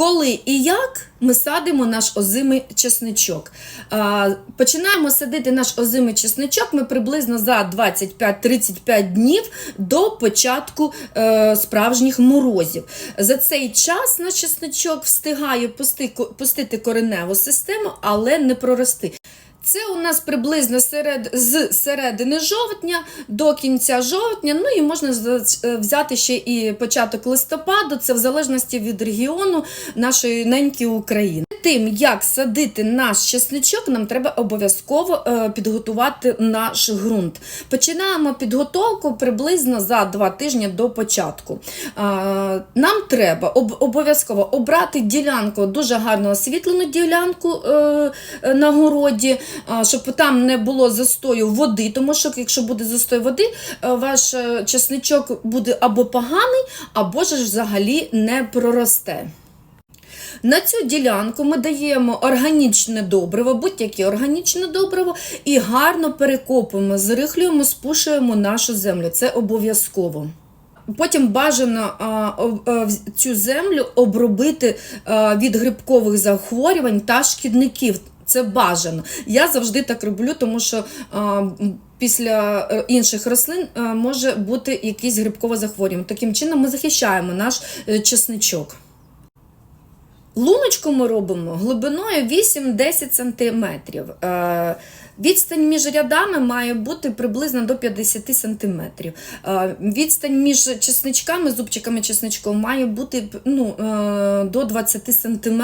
коли і як ми садимо наш озимий чесничок. Починаємо садити наш озимий чесничок ми приблизно за 25-35 днів до початку е, справжніх морозів. За цей час наш чесничок встигає пусти, пустити кореневу систему, але не прорости. Це у нас приблизно серед, з середини жовтня до кінця жовтня. Ну і можна е, взяти ще і початок листопаду, це в залежності від регіону нашої неньки України. Тим як садити наш чесничок, нам треба обов'язково е, підготувати наш ґрунт. Починаємо підготовку приблизно за два тижні до початку. Нам треба об- обов'язково обрати ділянку, дуже гарно освітлену ділянку е, е, на городі, щоб там не було застою води, тому що якщо буде застой води, ваш чесничок буде або поганий, або ж взагалі не проросте. На цю ділянку ми даємо органічне добриво, будь-яке органічне добриво, і гарно перекопуємо, зрихлюємо, спушуємо нашу землю. Це обов'язково. Потім бажано цю землю обробити від грибкових захворювань та шкідників. Це бажано. Я завжди так роблю, тому що а, після е, інших рослин а, може бути якесь грибкове захворювання. Таким чином ми захищаємо наш е, чесничок. Луночку ми робимо глибиною 8-10 см. Відстань між рядами має бути приблизно до 50 см. Е, Відстань між чесничками, зубчиками чесничком має бути ну, е, до 20 см,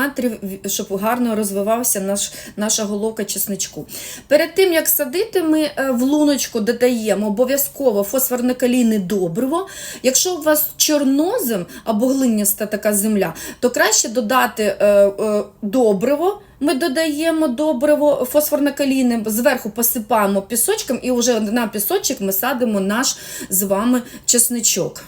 щоб гарно розвивався наш, наша головка чесничку. Перед тим, як садити, ми е, в луночку додаємо обов'язково фосфорно-калійне добриво. Якщо у вас чорнозем або глиняста така земля, то краще додати добриво. Ми додаємо добриво фосфорно-калійне, зверху посипаємо пісочком, і вже на пісочок ми садимо наш з вами чесничок.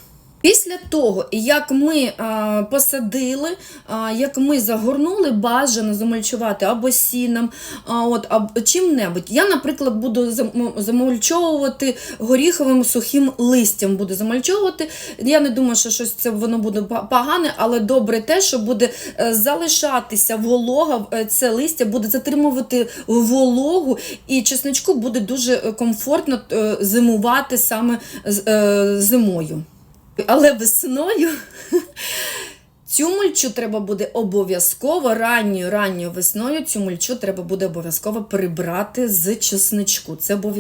Після того, як ми а, посадили, а, як ми загорнули, бажано замульчувати або сіном, а, от, або чим-небудь. Я, наприклад, буду зам- замульчовувати горіховим сухим листям. Буду замульчовувати. Я не думаю, що щось це воно буде погане, але добре те, що буде е, залишатися волога, е, це листя буде затримувати вологу, і чесничку буде дуже е, комфортно е, зимувати саме е, зимою. Але весною цю мульчу треба буде обов'язково ранньою ранньою весною. Цю мульчу треба буде обов'язково прибрати з чесничку. Це обов'язково.